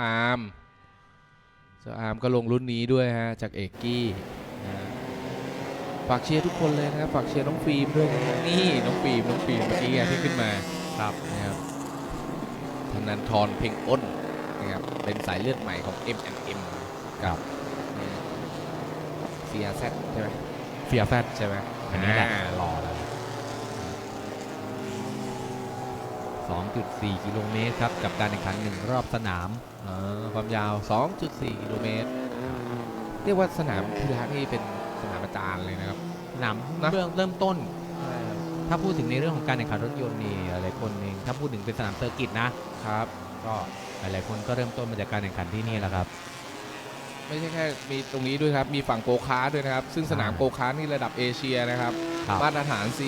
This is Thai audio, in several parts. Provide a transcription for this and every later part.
อาร์มเจ้าอาร์มก็ลงรุ่นนี้ด้วยฮะ จากเอกกี้นะฮะฝากเชียร์ทุกคนเลยนะครับ ฝากเชียร์น้องฟิล์มด้วยนะฮะนี่น้องฟิล์มน้องฟิล์มเมื่อกี้ไงที่ขึ้นมาครับนะครับธนันทรเพ่งอ้นนะครับเป็นสายเลือดใหม่ของ M&M กับเซียแซใช่ไหม เฟียแฟตใช่ไหมอันนี้แหละอ่ารอแล้ว 2.4 กิโลเมตรครับ กับการแข่งขันหนึ่งรอบสนามเอ่อความยาว 2.4 กิโลเมตร เรียกว่าสนามพิลานี่เป็นสนามอาจารย์เลยนะครับ สนามนะเริ่มเริ่มต้น ถ้าพูดถึงในเรื่องของการแข่งขันรถยนต์นี่หลายๆคนเองถ้าพูดถึงเป็นสนามเซอร์กิตนะครับ ก็หลายๆคนก็เริ่มต้นมาจากการแข่งขันที่นี่แหละครับ ไม่ใช่แค่มีตรงนี้ด้วยครับ มีฝั่งโกคาร์ทด้วยนะครับ ซึ่งสนามใช่โกคาร์ทนี่ระดับเอเชียนะครับครับ มาตรฐาน C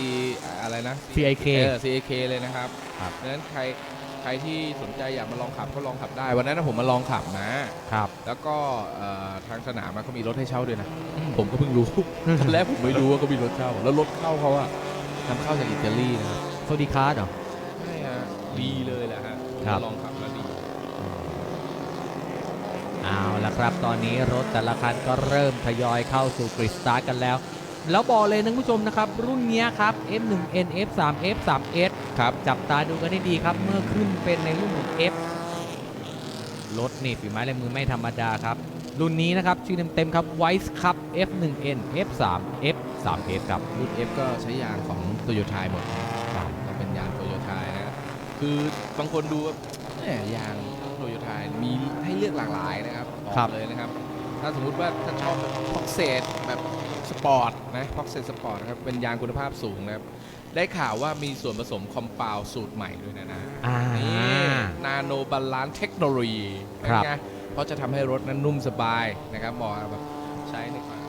อะไรนะ CIK เออ CIK เลยนะครับ ครับดังนั้นใครใครที่สนใจอยากมาลองขับก็ลองขับได้ วันนั้นนะผมมาลองขับนะ ครับแล้วก็เอ่อทางสนามอะเขามีรถให้เช่าด้วยนะ ผมก็เพิ่งรู้ ตอนแรกผมไม่รู้ว่าเขามีรถเช่า แล้วรถเข้าเขาอะนำเข้าจากอิตาลีนะครับโซดีคาร์ดเหรอ ใช่ฮะดีเลยแหละฮะครับลองขับแล้วดี เอาละครับ ตอนนี้รถแต่ละคันก็เริ่มทยอยเข้าสู่กริดสตาร์ทกันแล้ว แล้วบอกเลยนะคุณผู้ชมนะครับ รุ่นเนี้ยครับ F1N F3 F3S ครับ จับตาดูกันให้ดีครับ เมื่อขึ้นเป็นในรุ่นของ F รถนี่ฝีไม้ลายมือไม่ธรรมดาครับ รุ่นนี้นะครับ ชื่อเต็มๆครับ Wise Cup F1N F3 F3S ครับ รุ่น F ก็ใช้ยางของโตโยต้าหมดนะครับก็เป็นยางโตโยต้านะคือบางคนดูว่าแหมยางโตโยต้ามีให้เลือกหลากหลายนะครับบครัอบกเลยนะครับ ถ้าสมมุติว่าถ้าชอบแบบพ็อกเซตแบบสปอร์ตนะพ็อกเซตสปอร์ตนะครับเป็นยางคุณภาพสูงนะครับ ได้ข่าวว่ามีส่วนผสมคอมเปลสูตรใหม่ด้วยนะนะอ่านี่ นาโนบาลานเทคโนโลยีครับเป็นไงเพราะจะทำให้รถนั้นนุ่มสบายนะครับเหมาะกับแบบใช้ในการ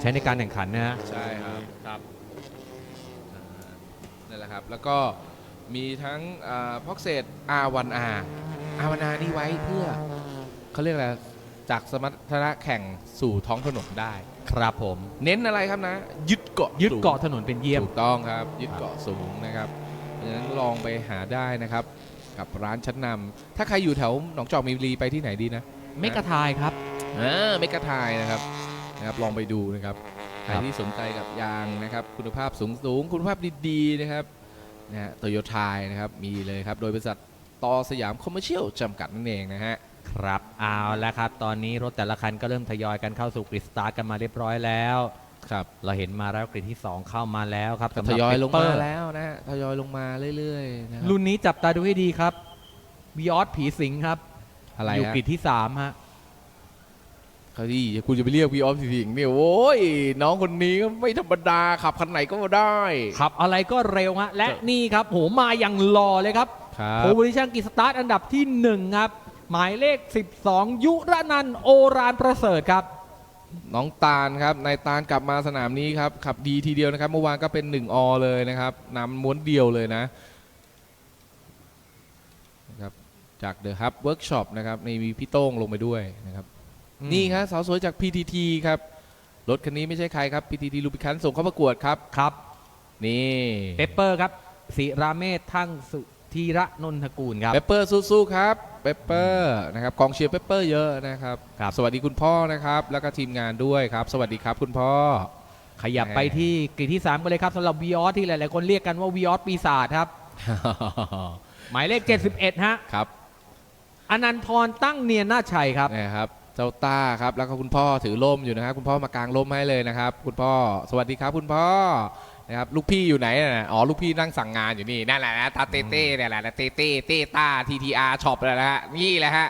ใช้ในการแข่งขันนะฮะ ใช่ครับครับนั่นแหละครับ แล้วก็มีทั้งพ็อกเซต R1R R1R นี่ไว้เพื่อเขาเรียกอะไร จากสมรรถนะแข่งสู่ท้องถนนได้ ครับผม เน้นอะไรครับนะ ยึดเกาะยึดสูงเกาะถนนเป็นเยี่ยมถูกต้องครับ ยึดครับเกาะสูงนะครับเพราะฉะนั้นลองไปหาได้นะครับ กับร้านชั้นนำถ้าใครอยู่แถวหนองจอกมีนบุรีไปที่ไหนดีนะ ไม่กระทายครับ อ่าเมกะทายนะครับนะครับลองไปดูนะครับใครครับที่สนใจกับยางนะครับ คุณภาพสูงสูงๆคุณภาพดีๆนะครับนะฮะโตโยต้านะครับมีเลยครับ โดยบริษัทตอสยามคอมเมอร์เชียลจำกัดนั่นเองนะฮะ ครับเอาแล้วครับ ตอนนี้รถแต่ละคันก็เริ่มทยอยกันเข้าสู่กริดสตาร์ทกันมาเรียบร้อยแล้ว ครับเราเห็นมาแล้วกริดที่ 2 เข้ามาแล้วครับสำหทรับยอยลง Pepper มาแล้วนะฮะทยอยลงมาเรื่อยๆนะครับรุ่นนี้จับตาดูให้ดีครับวีออสผีสิงครับอะไรอยู่ฮะกริดที่3ฮะเขาที่คุณจะไปเรียกพี่ออฟสิงห์เนี่ยโอ้ยน้องคนนี้ก็ไม่ธรรมดาขับคันไหนก็ได้ ขับอะไรก็เร็วฮะและครับนี่ครับโหมาอย่างหล่อเลยครับครับ โพซิชันกริดสตาร์ทอันดับที่1ครับ หมายเลข 12 ยุรนันท์โอรานประเสริฐครับน้องตาลครับนายตาลกลับมาสนามนี้ครับขับดีทีเดียวนะครับ เมื่อวานก็เป็น1อเลยนะครับนำม้วนเดียวเลยนะนะครับจากเดอะฮับเวิร์กช็อปนะครับนี่มีพี่โต้งลงไปด้วยนะครับอืมนี่ครับสาวสวยจาก PTT ครับรถคันนี้ไม่ใช่ใครครับ PTT ลูบิคันส่งเข้าประกวดครับครับ นี่เปเปอร์ครับศิราเมธทั้งสุ ธีระนนทกูลครับ เปเปอร์สู้ๆครับเปเปอร์นะครับกองเชียร์เปเปอร์เยอะนะครับครับ สวัสดีคุณพ่อนะครับ แล้วก็ทีมงานด้วยครับ สวัสดีครับคุณพ่อ ขยับไปที่กริดที่3กันเลยครับสำหรับวีออสที่หลาย ๆ คนเรียกกันว่าวีออสปีศาจครับ หมายเลข 71 ฮะครับอนันทรตั้งเนียนนาชัยครับ นะครับเจ้าต้าครับแล้วก็คุณพ่อถือร่มอยู่นะครับคุณพ่อมากางร่มให้เลยนะครับ คุณพ่อ สวัสดีครับ คุณพ่อ นะครับลูกพี่อยู่ไหนน่ะอ๋อลูกพี่นั่งสั่งงานอยู่นี่นั่นแหละนะตาเต้เต้เนี่ยแหละนะเต้เต้เต้ต้าทีทีอาร์ช็อปเลยนะฮะนี่แหละฮะ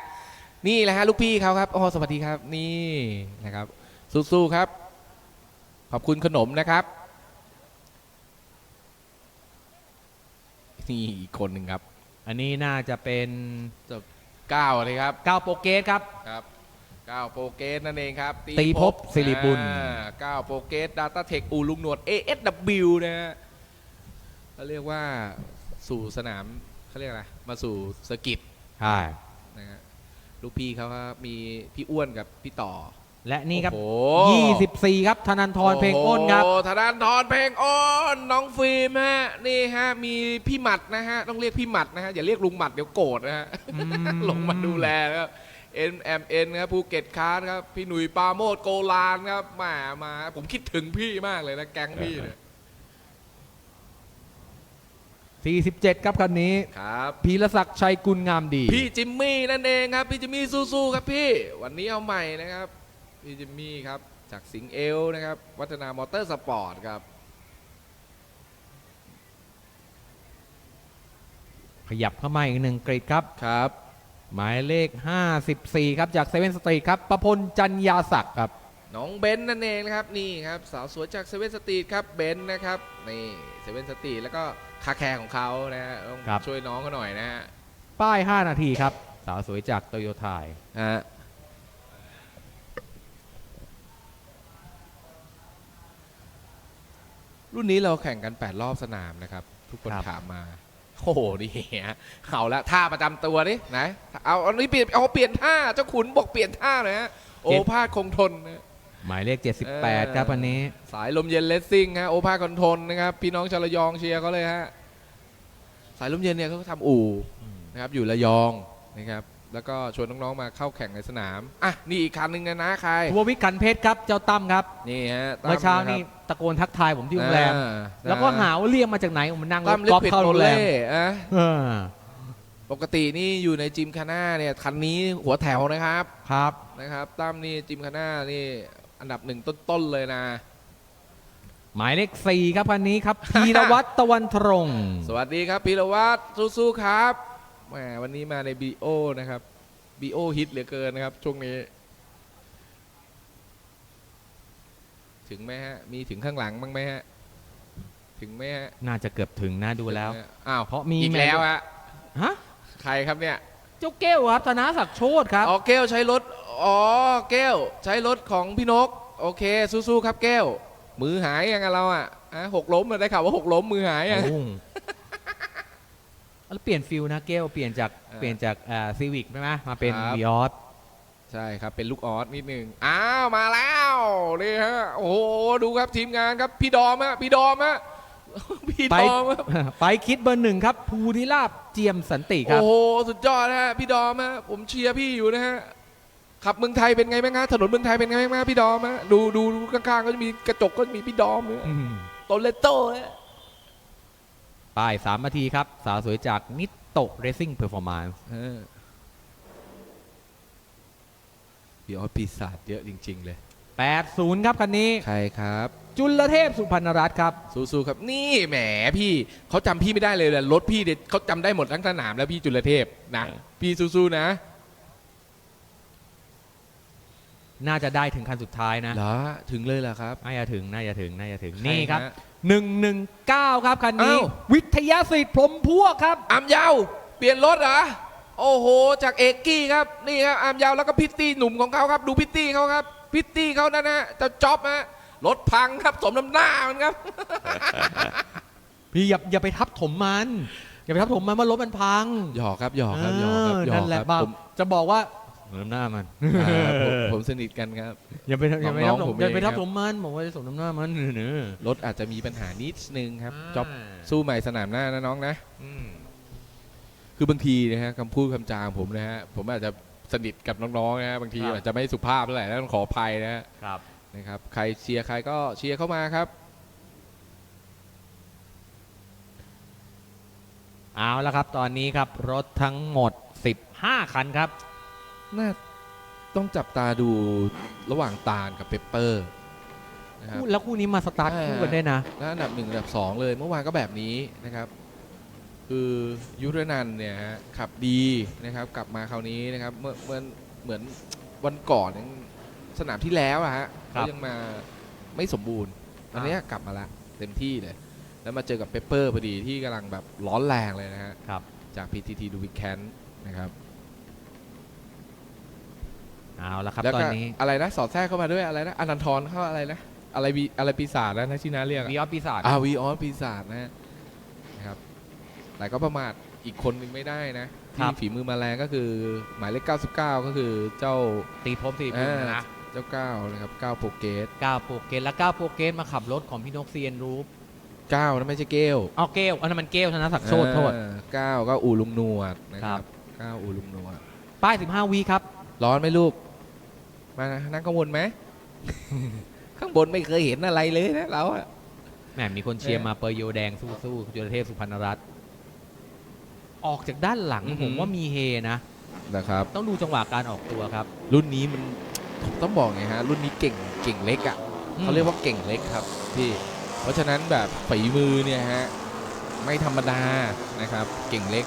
นี่แหละฮะลูกพี่เขาครับโอ้สวัสดีครับนี่นะครับสู้ๆครับ ขอบคุณขนมนะครับนี่อีกคนหนึ่งครับ อันนี้น่าจะเป็นก้าวเลยครับก้าวโปรเกสครับครับ ก้าวโปรเกสนั่นเองครับตีภพสิริบุญ อ่าก้าวโปรเกสดาต้าเทคอูลุงหนวด ASW นะฮะเขาเรียกว่าสู่สนามเขาเรียกอะไร มาสู่สร์กิตใช่นะฮะลูกพี่เขาครับมีพี่อ้วนกับพี่ต่อและนี่ครับ โอ้โห 24 ครับธนันทรเพลงอ้นครับโอ้ธนานทรเพลงอ้นน้องฟิล์มฮะนี่ฮะมีพี่หมัดนะฮะต้องเรียกพี่หมัดนะฮะอย่าเรียกลุงหมัดเดี๋ยวโกรธนะฮะอืม ลงมาดูแลแล้ว NMN ครับภูเก็ตคาร์ดครับ พี่หนุ่ยปราโมดโกลานครับแหมามา ผมคิดถึงพี่มากเลยนะ แก๊งพี่เนี่ย47 ครับคันนี้ ครับ พีรศักดิ์ชัยกุลงามดี พี่จิมมี่นั่นเองครับ พี่จิมมี่สู้ๆครับพี่ วันนี้เอาใหม่นะครับ พี่จิมมี่ครับ จากสิงห์เอลนะครับ วัฒนามอเตอร์สปอร์ตครับ ขยับเข้ามาอีกหนึ่งกรีดครับ ครับ หมายเลข 54 ครับ จากเซเว่นสตรีทครับประพลจันยาศักดิ์ครับ น้องเบนซ์นั่นเองนะครับนี่ครับสาวสวยจากเซเว่นสตรีทครับเบนซ์นะครับนี่เซเว่นสตรีทแล้วก็คาแคร์ของเขานะฮะต้องครับ ช่วยน้องเขาหน่อยนะฮะป้าย 5 นาทีครับ สาวสวยจากโตโยต้าฮะรุ่นนี้เราแข่งกัน 8 รอบสนามนะครับ ทุกคนครับถามมา โอ้โหนี่ฮะเอาละท่าประจำตัวดิไหนเอาเอานี้เปลี่ยนเอาเปลี่ยนท่าเจ้าขุนบอกเปลี่ยนท่าเลยฮะโอภาสคงทนนะหมายเลขเออ78 ครับอันนี้ สายลมเย็นเลสซิ่งฮะโอภาสคอนทนนะครับ พี่น้องชาวระยองเชียร์เขาเลยฮะสายลมเย็นเนี่ยเขาก็ทำอู่นะครับอยู่ระยองนะครับแล้วก็ชวนน้องๆมาเข้าแข่งในสนาม อะ นี่อีกคันหนึ่งนะนะใครทัววิทย์ขันเพชรครับ เจ้าตั้มครับ นี่ฮะตั้เมื่อเช้าะครับนี่ ตะโกนทักทายผมที่โรงแรม อ่าแล้วก็หาว่าเรียกมาจากไหนผมมานั่งรตั้ถมลิกอล์ฟปิดเข้าโรโรงแรมเล่อะเออปกตินี่อยู่ในจิมคาน่าเนี่ยคันนี้หัวแถวนะครับ ครับ นะครับตั้มนี่จิมคาน่านี่อันดับหนึ่งต้นๆเลยนะ หมายเลข4ครับคันนี้ครับพีรวัตรตะวันตรง สวัสดีครับพีรวัตรสู้ๆครับแหมวันนี้มาในบีโอนะครับบีโอฮิตเหลือเกินนะครับ ช่วงนี้ ถึงไหมฮะ มีถึงข้างหลังบ้างไหมฮะ ถึงไหมฮะน่าจะเกือบถึงนะดูแล้ว ถึงไหมฮะอ้าวเพราะมีอีกแมแล้วฮะ ฮะใครครับเนี่ย เจ้าเก้วครับธนศักดิ์โชตครับ อ๋อแก้วใช้รถ อ๋อแก้วใช้รถของพี่นก โอเค สู้ๆครับแก้ว มือหายยังไงเราอะอะหกล้มอะได้ข่าวว่าหกล้มมือหายอะ โอ้โหแล้วเปลี่ยนฟิลนะเกลเปลี่ยนจากอ่าเปลี่ยนจากอ่าซีวิกใช่ไหมมาเป็นครับ วีออส ใช่ครับเป็นลูกออสนิดนึงอ้าวมาแล้วนี่ฮะโอ้โหดูครับทีมงานครับพี่ดอมฮะพี่ดอมฮะพี่ไปดอมฮะไปคิดเบอร์หนึ่งครับ ภูริลาบเจียมสันติครัโอ้บโหสุดยอดนะฮะพี่ดอมฮะผมเชียร์พี่อยู่นะฮะขับเมืองไทยเป็นไงบ้างฮะถนนเมืองไทยเป็นไงบ้างฮะพี่ดอมฮะดูดูดูข้างๆก็จะมีกระจกก็จะมีพี่ดอมเนี่ยอืมโตเลโต้ฮะป้ายสามนาทีครับ สาวสวยจากนิโตเรซิ่งเพอร์ฟอร์มานซ์ เออ พี่ออสปีศาจเยอะจริง ๆ เลยแปดศูนย์ครับคันนี้ ใครครับ จุลเทพสุพรรณรัตน์ครับ สู้ๆครับ นี่แหมพี่เขาจำพี่ไม่ได้เลยแหละรถพี่เด็ดเขาจำได้หมดทั้งสนามแล้วพี่จุลเทพนะ พี่สู้ๆนะน่าจะได้ถึงคันสุดท้ายนะเหรอถึงเลยเหรอครับ น่าจะถึงน่าจะถึงน่าจะถึงใครนี่ครับฮะหนึ่งหนึ่งเก้าครับคันนี้ อ้าว วิทยาสิทธิ์พรหมพวกครับ อามยาว เปลี่ยนรถเหรอ โอ้โห จากเอกกี้ครับนี่ครับอามยาวแล้วก็พิตตี้หนุ่มของเขาครับ ดูพิตตี้เขาครับพิตตี้เขานั่นนะเจะจ็อบฮะรถพังครับสมน้ำหน้ามันครับ พี่อย่าอย่าไปทับถมมัน อย่าไปทับถมมันว่ารถมันพังหยอกครับหยอกครับหยอกครับหยอนั่กนแหละครับบ้าผมจะบอกว่าสมน้ำหน้ามันอ่าผมผมสนิทกันครับ อย่าไปอย่าไปน้ทัอบงๆถผมมอย่าไปเองทับครับ ถมมันบอกว่าจะสมน้ำหน้ามันเนื้อรถอาจจะมีปัญหานิดนึงครับอ่าจ็อบสู้ใหม่สนามหน้านะน้องนะ อืม คือบางทีนะฮะคำพูดคำจาของผมนะฮะผมอาจจะสนิทกับน้องๆนะฮะบางทีอาจจะไม่สุภาพเท่าไหร่แล้วต้องขออภัยนะฮะครับ นะครับใครเชียร์ใครก็เชียร์เข้ามาครับเอาละครับ ตอนนี้ครับรถทั้งหมด 15 คันครับ น่าต้องจับตาดูระหว่างตาลกับเปปเปอร์นะครับ แล้วคู่นี้มาสตาร์ทอ่าคู่กันได้วยนะ และอันดับหนึ่งอันดับสองเลย เมื่อวานก็แบบนี้นะครับ คือยุทธนันท์เนี่ยฮะขับดีนะครับกลับมาคราวนี้นะครับเมื่อเมื่อเหมือนวันก่อนยังสนามที่แล้วอะฮะครับเขายังมาไม่สมบูรณ์อันเนี้ยกลับมาละเต็มที่เลย แล้วมาเจอกับเปปเปอร์พอดีที่กำลังแบบร้อนแรงเลยนะฮะครับ จาก PTT ดูวิแคนนะครับเอาละครับแล้วตอก็นนี้อะไรนะสอดแทรกเข้ามาด้วยอะไรนะอนันทรเข้าอะไรนะอะไรบีอะไรปีศาจนะนะที่น้าเรียกอะ วีออฟปีศาจ อาวีออนปีศาจนะฮะนะครับ แต่ก็ประมาทอีกคนหนึ่งไม่ได้นะที่ฝีมือมาแรงก็คือหมายเลข 99 ก็คือเจ้าตีพรมตีพรมอ่านะเจ้าก้าวนะครับก้าวโปรเกสก้าวโปรเกตและก้าวโปรเกตมาขับรถของพี่นกเซียนรูปก้าวนะไม่ใช่เกลเอาเกลอันนั้นมันเกลธนศักดิ์โชตโทษอ่าก้าวก็อูลุงหนวดนะคครัรับบก้าวอูลุงหนวดป้าย15วีครับ ร้อนไหมลูกมานั่งข้างบนไหมข้างบนไม่เคยเห็นอะไรเลยนะเราอะแหมมีคนเชียร์มาเปอร์โยแดงสู้ๆจุลเทพสุพรรณรัตน์ ออกจากด้านหลังผมว่ามีเฮนะ นะครับ ต้องดูจังหวะการออกตัวครับ รุ่นนี้มันต้องบอกไงฮะ รุ่นนี้เก่งเก่งเล็กอะ่ะเขาเรียกว่าเก่งเล็กครับพี่ เพราะฉะนั้นแบบฝีมือเนี่ยฮะ ไม่ธรรมดานะครับ เก่งเล็ก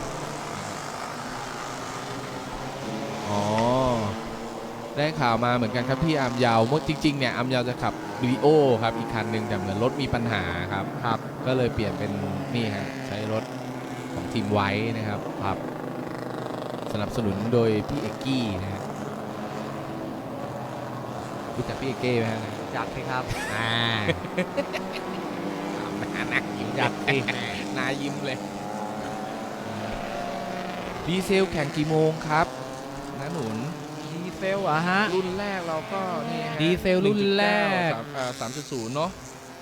อ๋อ ได้ข่าวมาเหมือนกันครับพี่อาร์มยาวเมื่อจริงๆเนี่ยอาร์มยาวจะขับวิดีโอครับอีกคันหนึ่งแต่เหมือนรถมีปัญหาครับ ครับ ก็เลยเปลี่ยนเป็นนี่ฮะใช้รถของ ทีมไว้นะครับครับ สนับสนุนโดยพี่เอกกี้นะฮะรู้จักพี่เอกกี้ไหมฮะจักสิครับอ่านานักยิ้มจักสินายิ้มเลยดีเซลแข่งกี่โมงครับนะหนุนดีเซลอะฮะรุ่นแรกเราก็นี่ฮะดีเซลรุ่นแรก สามจุดศูนย์เนาะ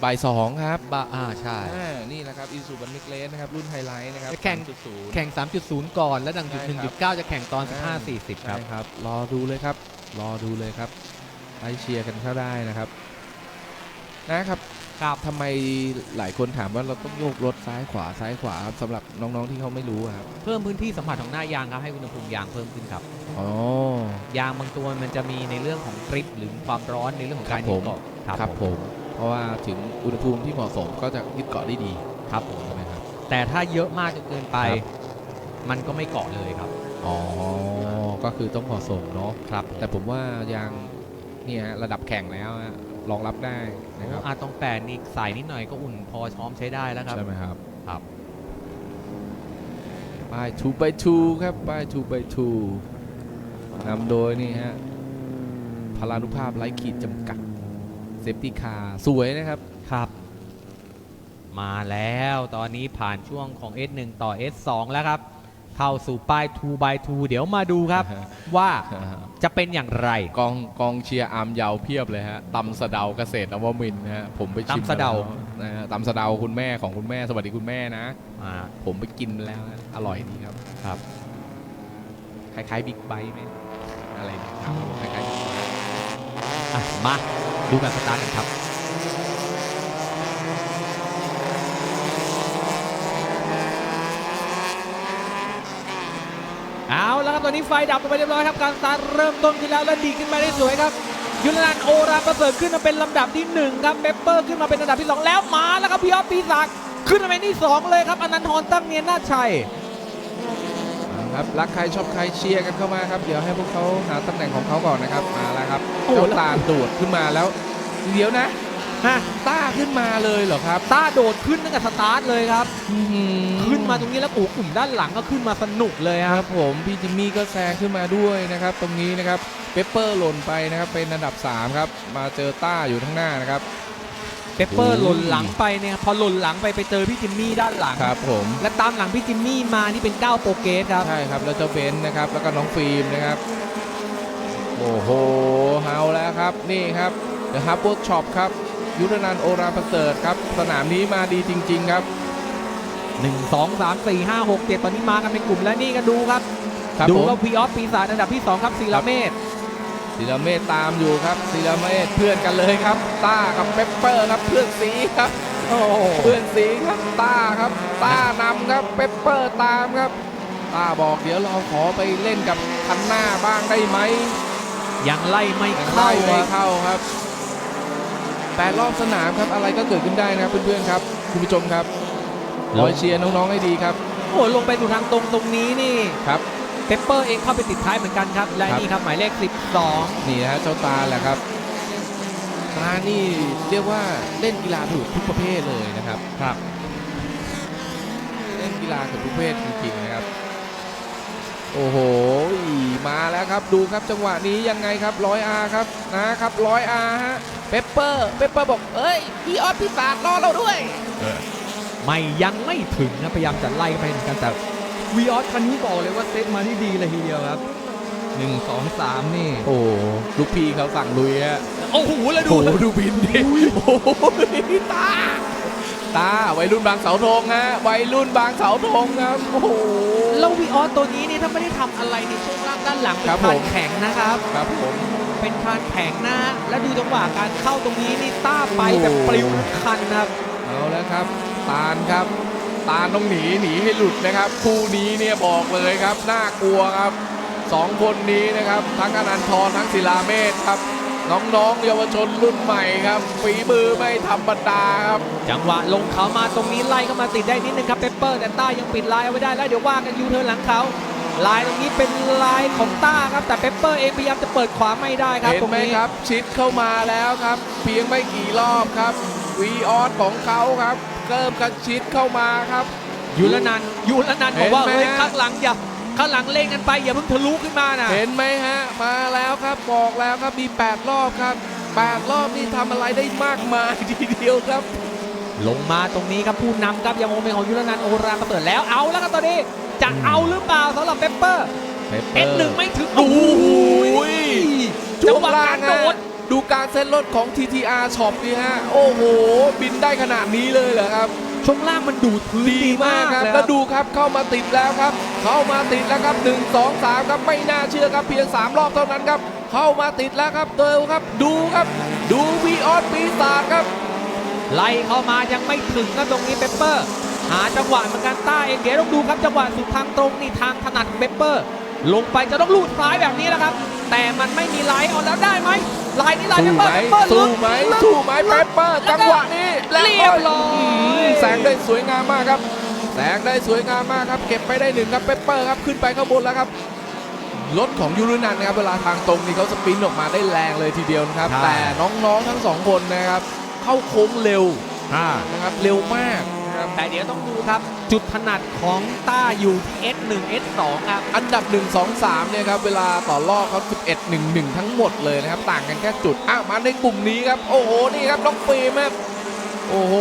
บ่ายสองครับบะอ่าใช่ อ่านี่แหละครับอีซูบันมิกเลสนะครับรุ่นไฮไลท์นะครับจะแข่ง3.0แข่ง 3.0 ก่อน แล้วดังจุดใช่ครับ1.9 จะแข่งตอน15.40ครับใช่ครับ รอดูเลยครับ รอดูเลยครับไล่เชียร์กันเข้าได้นะครับ นะครับครับทำไมหลายคนถามว่าเราต้องโยกรถซ้ายขวาซ้ายขวาครับสำหรับน้องๆที่เขาไม่รู้อะครับเพิ่มพื้นที่สัมผัสของหน้ายางครับ ให้อุณหภูมิยางเพิ่มขึ้นครับ อ๋อ ยางบางตัวมันจะมีในเรื่องของกริปหรือความร้อนในเรื่องของการครับยึผดมเกาะครับผม เพราะว่าถึงอุณหภูมิที่เหมาะสมก็จะยึดเกาะได้ดีครับผมใช่ไหมครับ แต่ถ้าเยอะมากจนเกินไปครับมันก็ไม่เกาะเลยครับ อ๋อ ก็คือต้องเหมาะสมเนาะครับ แต่ผมว่ายางเนี่ยฮะระดับแข่งแล้วฮะรองรับได้นะครับอาตรงแปดนี่ใส่นิดหน่อยก็อุ่นพอช้อมใช้ได้แล้วครับ ใช่ไหมครับ ครับป้าย2 by 2ครับป้าย2 by 2นำโดยนี่ฮะพลานุภาพไร้ขีดจำกัด เซฟตี้คาร์สวยนะครับ ครับ มาแล้วตอนนี้ผ่านช่วงของ S1 ต่อ S2 แล้วครับ เข้าสู่ป้าย 2 by 2 เดี๋ยวมาดูครับ ว่าจะเป็นอย่างไร กองกองเชียร์อาร์มเยาวเพียบเลยฮะตำสะเดาเกษตรนวมินทร์นะฮะผมไปชิมตำสะเดามแล้วนะฮะตำสะเดาคุณแม่ของคุณแม่สวัสดีคุณแม่นะ อ่า ผมไปกินแล้วนะอร่อยดีครับครับ คล้ายๆบิ๊กไบค์ไหมอะไรเนี่ยครับคล้ายๆ Big Bike อะมา ดูการสตาร์ทกันครับเอาแล้วครับตอนนี้ไฟดับลงไปเรียบร้อยครับการสตาร์ทเริ่มต้นขึ้นแล้วและดีขึ้นมาได้สวยครับยุนนันโอราประเสริฐขึ้นมาเป็นลำดับที่1ครับเปปเปอร์ขึ้นมาเป็นลำดับที่ 2 แล้วมาแล้วครับพี่ออฟปีศักขึ้นมาเป็นที่ 2 เลยครับอนันทรตั้งเนียนนาชัย ครับรักใครชอบใครเชียร์กันเข้ามาครับเดี๋ยวให้พวกเขาหาตำแหน่งของเขาก่อนนะครับมาแล้วครับโอ้โห เจ้าตาลโดดขึ้นมาแล้ว เดี๋ยวนะฮะต้าขึ้นมาเลยเหรอครับต้าโดดขึ้นตั้งแต่สตาร์ทเลยครับ อื้อหือขึ้นมาตรงนี้แล้วโอ้โหกลุ่มด้านหลังก็ขึ้นมาสนุกเลยคครัรับบผมพี่จิมมี่ก็แซงขึ้นมาด้วยนะครับ ตรงนี้นะครับเปปเปอร์หล่นไปนะครับเป็นอันดับ 3 ครับ มาเจอต้าอยู่ข้างหน้านะครับ เปปเปอร์โอ้ยหล่นหลังไปเนี่ยพอหล่นหลังไปไปเจอพี่จิมมี่ด้านหลัง ครับผมและตามหลังพี่จิมมี่มานี่เป็นก้าวโปรเกสครับ ใช่ครับแล้วเจ้าเบนซ์นะครับ แล้วก็น้องฟิล์มนะครับ โอ้โหเฮาแล้วครับนี่ครับเดอะฮับเวิร์กช็อปครับ ยุทธนันท์โอราประเสริฐครับ สนามนี้มาดีจริง ๆ ครับ 1 2 3 4 5 6 7 ตอนนี้มากันเป็นกลุ่มและนี่ก็ดูครับ ครับดูผม ว่าพีออฟปีศาจอันดับที่ 2 ครับศิลาเมธ ศิลาเมธตามอยู่ครับศิลาเมธเพื่อนกันเลยครับ ต้ากับเปปเปอร์ครับเพื่อนสีครับโอ้โหเพื่อนสีครับต้าครับ ต้านำครับเปปเปอร์ตามครับ ต้าบอกเดี๋ยวเราขอไปเล่นกับคันหน้าบ้างได้ไหมยังไล่ไม่ยังเข้าไล่ไม่ครับเข้าครับแปดรอบสนามครับอะไรก็เกิดขึ้นได้นะครับเพื่อนๆครับคุณผู้ชมครับคอยเชียร์น้องๆให้ดีครับโอ้โหลงไปสู่ทางตรงตรงนี้นี่ครับ เปปเปอร์เองเข้าไปติดท้ายเหมือนกันครับ และครับนี่ครับหมายเลข 12 นี่นะฮะเจ้าตาแหละครับตานี่เรียกว่าเล่นกีฬาถูกทุกประเภทเลยนะครับครับ เล่นกีฬากับทุกประเภทจริงๆนะครับ โอ้โหมาแล้วครับดูครับจังหวะนี้ยังไงครับร้อยอาครับนะครับร้อยอาฮะเปปเปอร์เปปเปอร์บอกเอ้ยพี่ออฟพี่ศาสตร์รอเราด้วย ไม่ยังไม่ถึงนะพยายามจะไล่ไปเหมือนกันแต่ วีออสคันนี้บอกเลยว่าเซตมาที่ดีเลยทีเดียวครับ1 2 3นี่ โอ้โหลูกพี่เขาสั่งลุยฮะโอ้โหแล้วโอ้ดูโหดูบินดิโอ้โหตา ตาวัยรุ่นบางเสาธงฮะวัยรุ่นบางเสาธงครับโอ้โหแล้ววีออสตัวนี้นี่ถ้าไม่ได้ทำอะไรในช่วงล่างด้านหลังเป็ครันบคานผมแข็งนะครับ ครับผม เป็นคานแข็งนะแล้วดูจังหวะการเข้าตรงนี้นี่ต้าไปแบบปลิวทั้งคันนะครับเอาแล้วครับ ตาลครับ ตาลต้องหนีหนีให้หลุดนะครับ คู่นี้เนี่ยบอกเลยครับน่ากลัวครับสองคนนี้นะครับ ทั้งอนันทรทั้งศิลาเมธครับ น้องๆเยาวชนรุ่นใหม่ครับฝีมือไม่ธรรมดาครับ จังหวะลงเขามาตรงนี้ไล่เข้ามาติดได้นิดนึงครับเปเปอร์แต่ต้ายังปิดลายเอาไว้ได้แล้วเดี๋ยวว่ากันยูเทิร์นหลังเขาลายตรงนี้เป็นลายของต้าครับ แต่เปเปอร์เองพยายามจะเปิดขวาไม่ได้ครับเห็นตรงไหมนี้ครับ ชิดเข้ามาแล้วครับ เพียงไม่กี่รอบครับวีออสของเขาครับ เริ่มกระชิดเข้ามาครับยูรนันท์ยูรนันท์บอกว่าเห็นไหมเฮ้ยฮะข้างหลังอย่าข้างหลังเล่นกันไปอย่าเพิ่งทะลุขึ้นมานะเห็นไหมฮะ มาแล้วครับบอกแล้วครับมี 8 รอบครับ8รอบนี่ทำอะไรได้มากมายทีเดียวครับ ลงมาตรงนี้ครับผู้นำครับยังโมเมนของยูรนันท์โอรานประเสริฐแล้วเอาแล้วครับตอนนี้จะเอาหรือเปล่าสำหรับเปเปอร์เอ็นหนึ่งไม่ถึงโอ้โหจัช่งวงหวะล่ากางรฮะโดด ดูการเซ็นรถของ TTR Shop นี่ฮะ โอ้โห บินได้ขนาดนี้เลยเหรอครับ ช่วงล่างมันดูดพื้นดีดีมามากกครับเลยคแล้รัวบดูครับเข้ามาติดแล้วครับ เข้ามาติดแล้วครับ1 2 3ครับไม่น่าเชื่อครับเพียง 3 รอบเท่านั้นครับ เข้ามาติดแล้วครับเดิวครับ ดูครับ ดูวีออสปีศาจครับ ไล่เข้ามายังไม่ถึงครับตรงนี้เปเปอร์ หาจังหวะเหมือนกันต้าเองเดี๋ยวต้องดูครับจังหวะสุดทางตรงนี่ทางถนัดของเปเปอร์ ลงไปจะต้องลูดซ้ายแบบนี้แหละครับ แต่มันไม่มีไลน์เอาแล้วได้ไหมไลน์นี่ไลน์เปสู้เปอไหมร์เปเปอร์สู้ไหมลึกสู้ไหมลึเปกเปอร์จังหวะนี้แล้วเรียบร้อยมแสงได้สวยงามมากครับ แสงได้สวยงามมากครับ เก็บไปได้หนึ่งครับเปเปอร์ครับขึ้นไปข้างบนแล้วครับรถของยูรุนันนะครับเวลาทางตรงนี่เขาสปรินต์ออกมาได้แรงเลยทีเดียวนะครับ ใช่ แต่น้องๆทั้งสองคนนะครับ เข้าโค้งเร็วอ่า นะครับเร็วมากนะครับ แต่เดี๋ยวต้องดูครับ จุดถนัดของต้าอยู่ที่ S1 S2 ครับ อันดับ 1 2 3 เนี่ยครับ เวลาต่อรอบเขา11 1 1 ทั้งหมดเลยนะครับ ต่างกันแค่จุดอะมาในกลุ่มนี้ครับ โอ้โห นี่ครับน้องฟิล์มครับ โอ้โห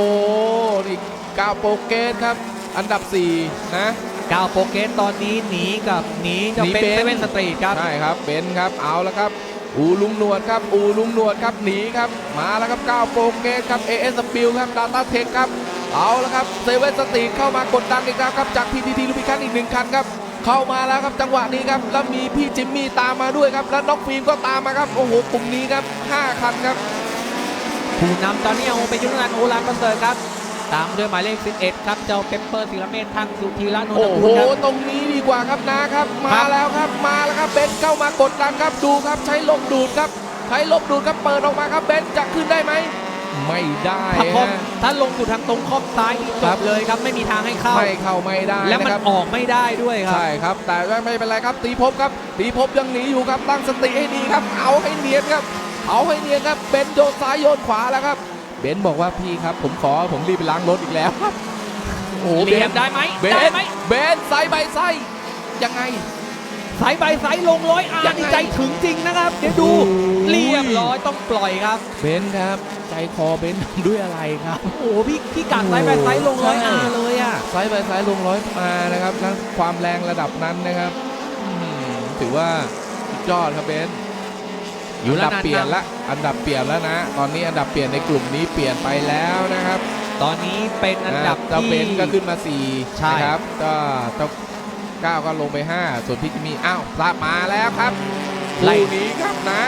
นี่กาวโปรเกสครับ อันดับ 4 นะก้าวโปรเกสตอนนี้หนีกับหนีจะหนีเป็นเบนซ์เซเว่นสตรีทครับ ใช่ครับเบนซ์ครับ เอาแล้วครับอูลุงหนวดครับ อูลุงหนวดครับ หนีครับ มาแล้วครับก้าวโปรเกสครับ AS สปิลครับดาต้าเทคครับ เอาแล้วครับเซเว่นสตรีทเข้ามากดดันอีกแล้วครับจาก PTT ลูบิคันอีกหนึ่งคันครับเข้ามาแล้วครับจังหวะนี้ครับแล้วมีพี่จิมมี่ตามมาด้วยครับแล้วน้องฟิล์มก็ตามมาครับโอ้โหกลุ่มนี้ครับ5คันครับผู้นำตอนนี้เอาเป็นยุทธนันท์โอลานประเสริฐครับตามด้วยหมายเลข 11 ครับ เจ้าเปปเปอร์ศิลเมธทางสุธีระนนโอ้ท์โหกุลครับตรงนี้ดีกว่าครับนะครับ มาครับแล้วครับ มาแล้วครับ เบนซ์เข้ามากดดันครับ ดูครับ ใช้ลมดูดครับ ใช้ลมดูดครับ เปิดออกมาครับ เบนซ์จะขึ้นได้ไหม ไม่ได้ถ้าคอมฮะถ้าลงสู่ทางตรงคอมซ้ายนี่จครับบเลยครับไม่มีทางให้เข้าไม่เข้าไม่ได้แล้วมันนะครับออกไม่ได้ด้วยครับใช่ครับ แต่ว่าไม่เป็นไรครับ ตีภพครับ ตีภพยังหนีอยู่ครับตั้งสติให้ดีครับ เอาให้เนียนครับ เอาให้เนียนครับเบนซ์โยนซ้ายโยนขวาแล้วครับเบนซ์บอกว่าพี่ครับ ผมขอผมรีบไปล้างรถอีกแล้วครับโอ้โหเหเบลี่ยนมซ์ได้ไหมเบได้นซ์ไหมเบนซ์ไซส์ใบไส้ยังไง สายใบสายลงร้อยอายัร์งไงนี่ใจถึงจริงนะครับ เดี๋ยวดูโอ้โหเรียบร้อยต้องปล่อยครับ เบนซ์ครับ ใจคอเบนซ์ทำด้วยอะไรครับ โอ้โหพี่พี่กัดสายใบสายลงร้อยใช่อาร์เลยอะไซส์ใบไซส์ลงร้อยมานะครับแล้วความแรงระดับนั้นนะครับอืมถือว่าสุดยอดครับเบนซ์อยู่อันแล้วดับนานเปลี่ยนละ อันดับเปลี่ยนแล้วนะ ตอนนี้อันดับเปลี่ยนในกลุ่มนี้เปลี่ยนไปแล้วนะครับ ตอนนี้เป็นอันดับเจ้าที่เบนซ์ก็ขึ้นมา4ใช่นะครับ ก็เจ้า ก้าวก็ลงไป 5 ส่วนพี่จิมมี่อ้าวพลาดมาแล้วครับไล่ คู่นี้ครับนะ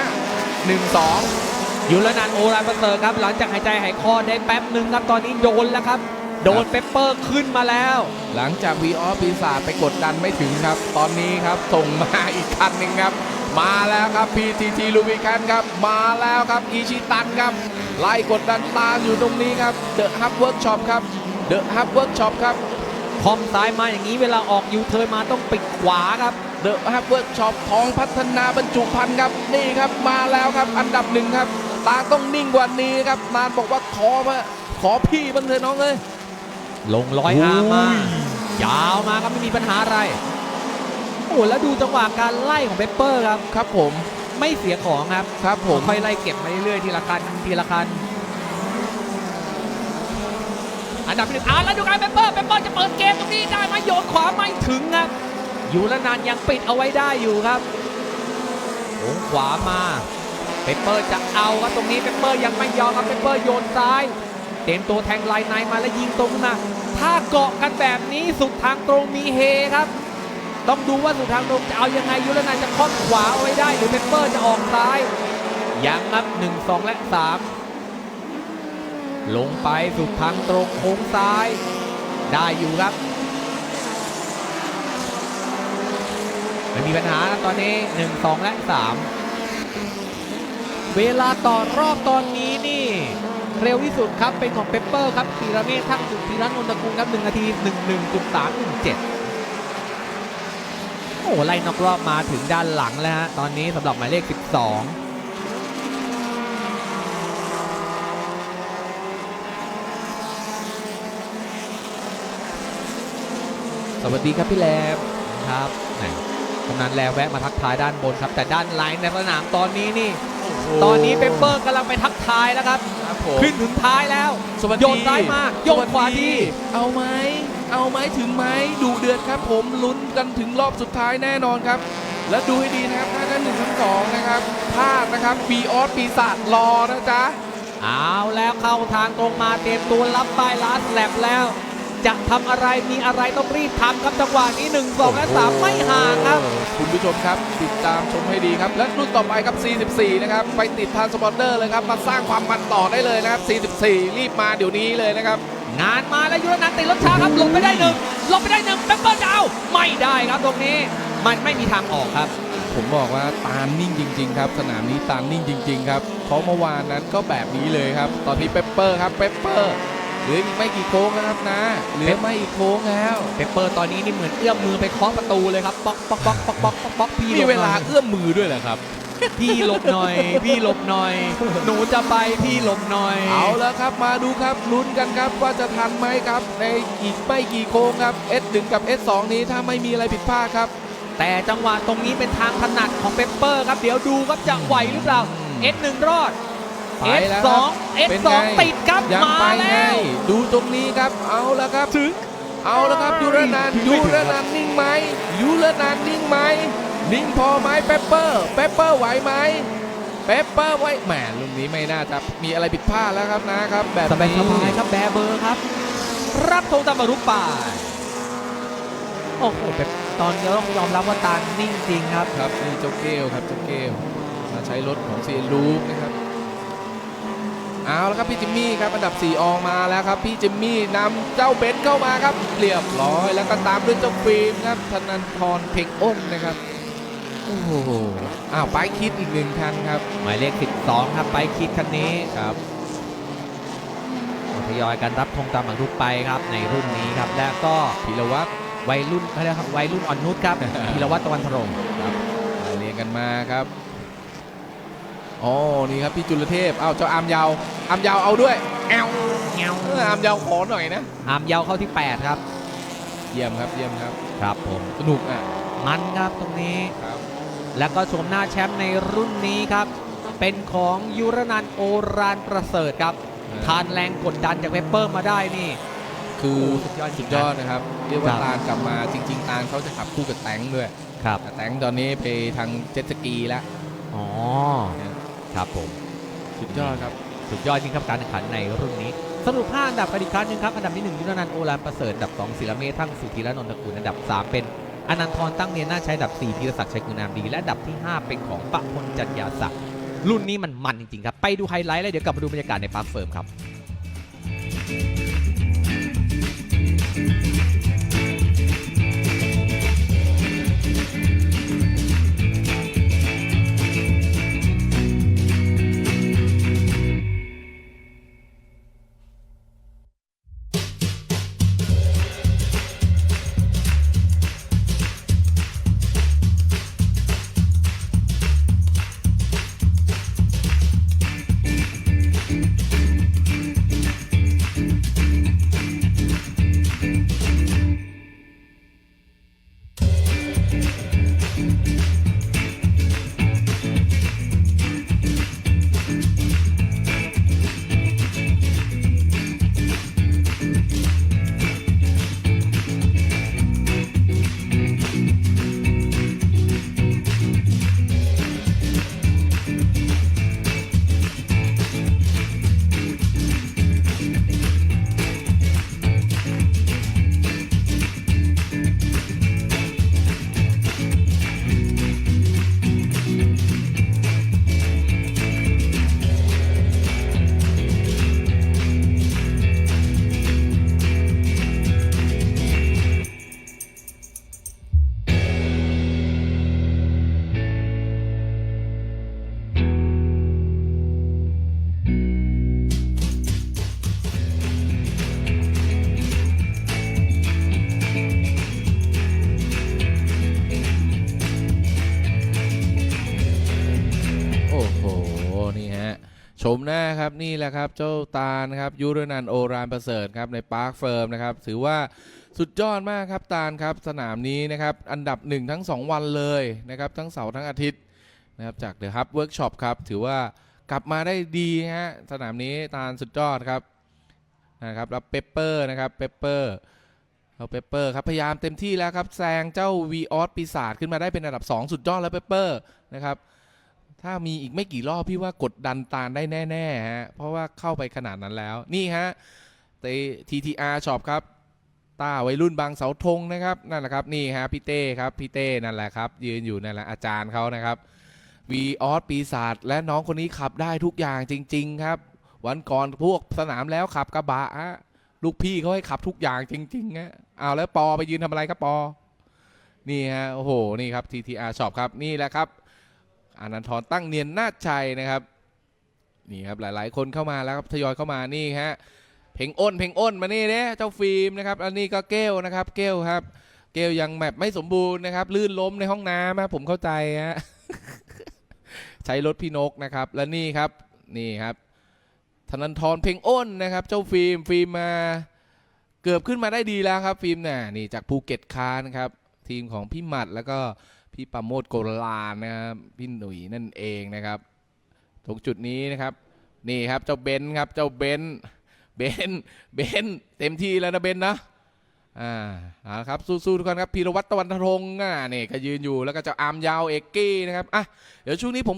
1-2ยูรนันท์โอรานประเสริฐครับ หลังจากหายใจหายคอได้แป๊บหนึ่งครับตอนนี้โดนแล้วครับ โดนเปปเปอร์ขึ้นมาแล้วหลังจากวีออฟปีศาจไปกดดันไม่ถึงครับ ตอนนี้ครับส่งมาอีกคันหนึ่งครับ มาแล้วครับ PTT ลูบิคันครับ มาแล้วครับอีชิตันครับ ไล่กดดันตามอยู่ตรงนี้ครับเดอะฮับเวิร์กช็อปครับเดอะฮับเวิร์กช็อปครับ คอมซ้ายมาอย่างนี้เวลาออกยูเทิร์นมาต้องปิดขวาครับเดอะฮับเวิร์กช็อปทองพัฒนาบรรจุภัณฑ์ครับนี่ครับมาแล้วครับอันดับหนึ่งครับ ตาต้องนิ่งกว่านี้ครับนานบอกว่าขอมาขอพี่บ้างเถอะน้องเอ้ยลงร้อยโอ้อายร์มา ยาวมาครับไม่มีปัญหาอะไร โอ้แล้วดูจังหวะการไล่ของเปปเปอร์ครับ ครับผมไม่เสียของครับ ครับผมค่อยไล่เก็บมาเรื่อยๆทีละคันทีละคัน อั นดับที่หนึ่งอ่าแล้วดูการเปเปอร์เปเปอร์จะเปิดเกมตรงนี้ได้ไหมโยนขวาไม่ถึงครับอยู่แล้วนานยังปิดเอาไว้ได้อยู่ครับโค้งขวามาเปเปอร์จะเอาครับตรงนี้เปเปอร์ยังไม่ยอมครับเปเปอร์โยนซ้ายเต็มตัวแทงลายในมาแล้วยิงตรงนมาถ้าเกาะกันแบบนี้สุดทางตรงมีเฮครับ ต้องดูว่าสุดทางตรงจะเอายังไงยุรนันจะค่อนขวาเอาไว้ได้ หรือเปเปอร์จะออกซ้ายยังนับ1 2 และ 3 ลงไปสุดทางตรงโค้งซ้าย ได้อยู่ครับไม่มีปัญหานะตอนนี้ 1 2 และ 3 เวลาต่อรอบตอนนี้นี่ เร็วที่สุดครับ เป็นของเปปเปอร์ครับธีระเมธทั้งสุดธีระนนทกุลครับ 1 นาที 11.317 โอ้ไล่นอกรอบมาถึงด้านหลังแล้วฮะ ตอนนี้สำหรับหมายเลข 12 วัสดีครับพี่แลบครับแหมกำนันแลแวะมาทักทายด้านบนครับ แต่ด้านไลน์ในสนามตอนนี้นี่ ตอนนี้เปเปอร์กำลังไปทักทายแล้วครับครับผมขึ้นถึงท้ายแล้วสวัสดีโยนซ้ายมาโยนขวาทีเอาไหมเอาไหมถึงไหมดูเดือดครับ ผมลุ้นกันถึงรอบสุดท้ายแน่นอนครับ และดูให้ดีนะครับถ้ากันหนึ่งทั้งสองนะครับพลาดนะครับปีออสปีศาจรอนะจ๊ะเอาแล้วเข้าทางตรงมาเตรียมตัวรับป้ายลาสแลบแล้ว จะทำอะไรมีอะไรต้องรีบทำครับจังหวะนี้1 2และ3ไม่ห่างครับ คุณผู้ชมครับติดตามชมให้ดีครับ และรุ่นต่อไปครับ 44 นะครับ ไปติดทานสปอนเดอร์เลยครับ มาสร้างความมันต่อได้เลยนะครับ 44 รีบมาเดี๋ยวนี้เลยนะครับ งานมาแล้วยุรนันท์ติดรถช้าครับหลบไปได้หนึ่งหลบไปได้หนึ่งเปเปอร์จะเอาไม่ได้ครับตรงนี้มันไม่มีทางออกครับผมบอกว่าตามนิ่งจริง ๆ ครับ สนามนี้ตามนิ่งจริง ๆ ครับเพราะเมื่อวานนั้นก็แบบนี้เลยครับ ตอนนี้เปปเปอร์ครับเปปเปอร์ เหลืออีกไม่กี่โค้งนะครับนะเหลือไม่อีกโค้งแล้วเปเปอร์ตอนนี้นี่เหมือนเอื้อมมือไปเคาะประตูเลยครับป๊อกป๊อกป๊อกป๊อกป๊อกป๊อกป๊อกพี่มีหบเวลาหน่อยเอื้อมมือด้วยเหรอครับพี่หลบหน่อย พี่หลบหน่อย หนูจะไปพี่หลบหน่อย เอาแล้วครับมาดูครับลุ้นกันครับว่าจะทันไหมครับ ในอีกไม่กี่โค้งครับ S1 กับ S2 นี้ถ้าไม่มีอะไรผิดพลาดครับ แต่จังหวะตรงนี้เป็นทางถนัดของเปเปอร์ครับ เดี๋ยวดูครับจะไหวหรือเปล่า S1 รอด ไปแล้ว S2 ครับเป็น S2 ไงติดครับยังมาไปไงแล้ว ดูตรงนี้ครับ เอาแล้วครับ ถึง เอาแล้วครับยูรนันท์ถึงยูไม่ถึงรครับนันท์นิ่งไหมยูรนันท์นิ่งไหมนิ่งพอไหมเปปเปอร์เปปเปอร์ไหวไหมเปปเปอร์ไหวแหมลุงนี้ไม่น่าจะมีอะไรผิดพลาดแล้วครับนะครับ แบบสบายนี้สบายครับแบร์เบอร์ครับ รับธงตามมารุปป่ายโอ้โหแบบตอนนี้ต้องยอมรับว่าตานิ่งจริงครับ ครับนี่เจ้าเกลครับเจ้าเกลมาใช้รถของเซียนลูกนะครับ เอาแล้วครับพี่จิมมี่ครับอันดับ 4 ออกมาแล้วครับ พี่จิมมี่นำเจ้าเบนซ์เข้ามาครับเรียบร้อยแล้วก็ตามด้วยเจ้าฟิล์มครับธนันทรเพ็งอ้นนะครับโอ้โหอ้าวไปคิดอีกหนึ่งคันครับ หมายเลข 12 ครับไปคิดคันนี้ครับทยอยกันรับธงตามหมากรุกไปครับในรุ่นนี้ครับและก็พีรวัตรวัยรุ่นเขาเรียกว่าวัยรุ่นอ่อนนุชครับพีรวัตรตะวันถรงค์ครับมาเรียงกันมาครับ อ๋อนี่ครับพี่จุลเทพเอาเจ้าอามยาวอามยาวเอาด้วยแอวเงี้ยวเอออามยาวขอหน่อยนะอามเยาวเข้าที่ 8 ครับ เยี่ยมครับเยี่ยมครับครับผมสนุกอะมันครับตรงนี้ครับแล้วก็ชมหน้าแชมป์ในรุ่นนี้ครับ เป็นของยุรนันท์โอรานประเสริฐครับทานแรงกดดันจากเปปเปอร์มาได้นี่ คือโอ้สุดยอดจริสุงดนะยอดนะครับ เรียกว่าครับตาลกลับมาจริง ๆ ตาลเขาจะขับคู่กับแตงด้วยครับแต่แตงตอนนี้ไปทางเจ็ตสกีแล้วอ๋อ ครับผมสุดยอดครับสุดยอดจริงครับการแข่งขันในรุ่นนี้ สรุป5อันดับกันอีกครั้งหนึงครับ อันดับที่ 1 ยุรนันท์โอรานประเสริฐอันดับ 2ศิลเมธทั้งสุธีและนนทกุลอันดับ 3 เป็นอนันทรตั้งเนียนน่าใช้อันดับ 4พีรศักดิ์ชัยกุณนามดี และอันดับที่ 5 เป็นของปะพลจันยาศักดิ์รุ่นนี้มันมันจริงๆครับ ไปดูไฮไลท์แล้วเดี๋ยวกลับมาดูบรรยากาศในปาร์คเฟิร์มครับ ครับนี่แหละครับเจ้าตาลครับยุรนันโอรานประเสริฐครับในปาร์คเฟิร์มนะครับถือว่าสุดยอดมากครับตาลครับสนามนี้นะครับอันดับหนึ่งทั้ง 2 วันเลยนะครับทั้งเสาร์ทั้งอาทิตย์นะครับจากเดอะฮับเวิร์กช็อปครับถือว่ากลับมาได้ดีฮะสนามนี้ตาลสุดยอดครับนะครับแล้วเปปเปอร์นะครับเปปเปอร์เอาเปปเปอร์ครับพยายามเต็มที่แล้วครับแซงเจ้าวีออสปีศาจขึ้นมาได้เป็นอันดับ 2 สุดยอดแล้วเปปเปอร์นะครับ ถ้ามีอีกไม่กี่รอบพี่ว่ากดดันตาลได้แน่ๆฮะเพราะว่าเข้าไปขนาดนั้นแล้ว นี่ฮะเต TTR ช็อปครับต้าวัยรุ่นบางเสาธงนะครับนั่นแหละครับนี่ฮะพี่เต้ครับพี่เต้นั่นแหละครับ ยืนอยู่นั่นแหละอาจารย์เขานะครับวีออสปีศาจและน้องคนนี้ขับได้ทุกอย่างจริง ๆ ครับ วันก่อนพวกสนามแล้วขับกระบะลูกพี่เขาให้ขับทุกอย่างจริงๆฮะเอาแล้วปอไปยืนทำอะไรครับปอนี่ฮะโอ้โหนี่ครับ TTR Shop ครับนี่แหละครับ อนันทรตั้งเนียนนาจชัยนะครับนี่ครับหลายๆ คนเข้ามาแล้วครับทยอยเข้ามานี่ฮะเพลงอ้นเพลงอ้นมานี่เด้เจ้าฟิล์มนะครับอันนี้ก็เกลนะครับเกลครับ เกลยังแบบไม่สมบูรณ์นะครับลื่นล้มในห้องน้ำนะผมเข้าใจฮะใช้รถพี่นกนะครับและนี่ครับนี่ครับธนันทรเพ่งอ้นนะครับ เจ้าฟิล์มฟิล์มมาเกือบขึ้นมาได้ดีแล้วครับฟิล์มน่ะนี่จากภูเก็ตคานครับทีมของพี่หมัดแล้วก็ พี่ปราโมดโกลานนะครับ พี่หนุ่ยนั่นเองนะครับตรงจุดนี้นะครับ นี่ครับเจ้าเบนซ์ครับ เจ้าเบนซ์เบนซ์เบนซ์เต็มที่แล้วนะเบนซ์นะอ่าเอาครับสู้ๆทุกคนครับพีรวัตรตะวันทงอะนี่ก็ยืนอยู่แล้วก็เจ้าอาร์มยาวเอกกี้นะครับอะเดี๋ยวช่วงนี้ผม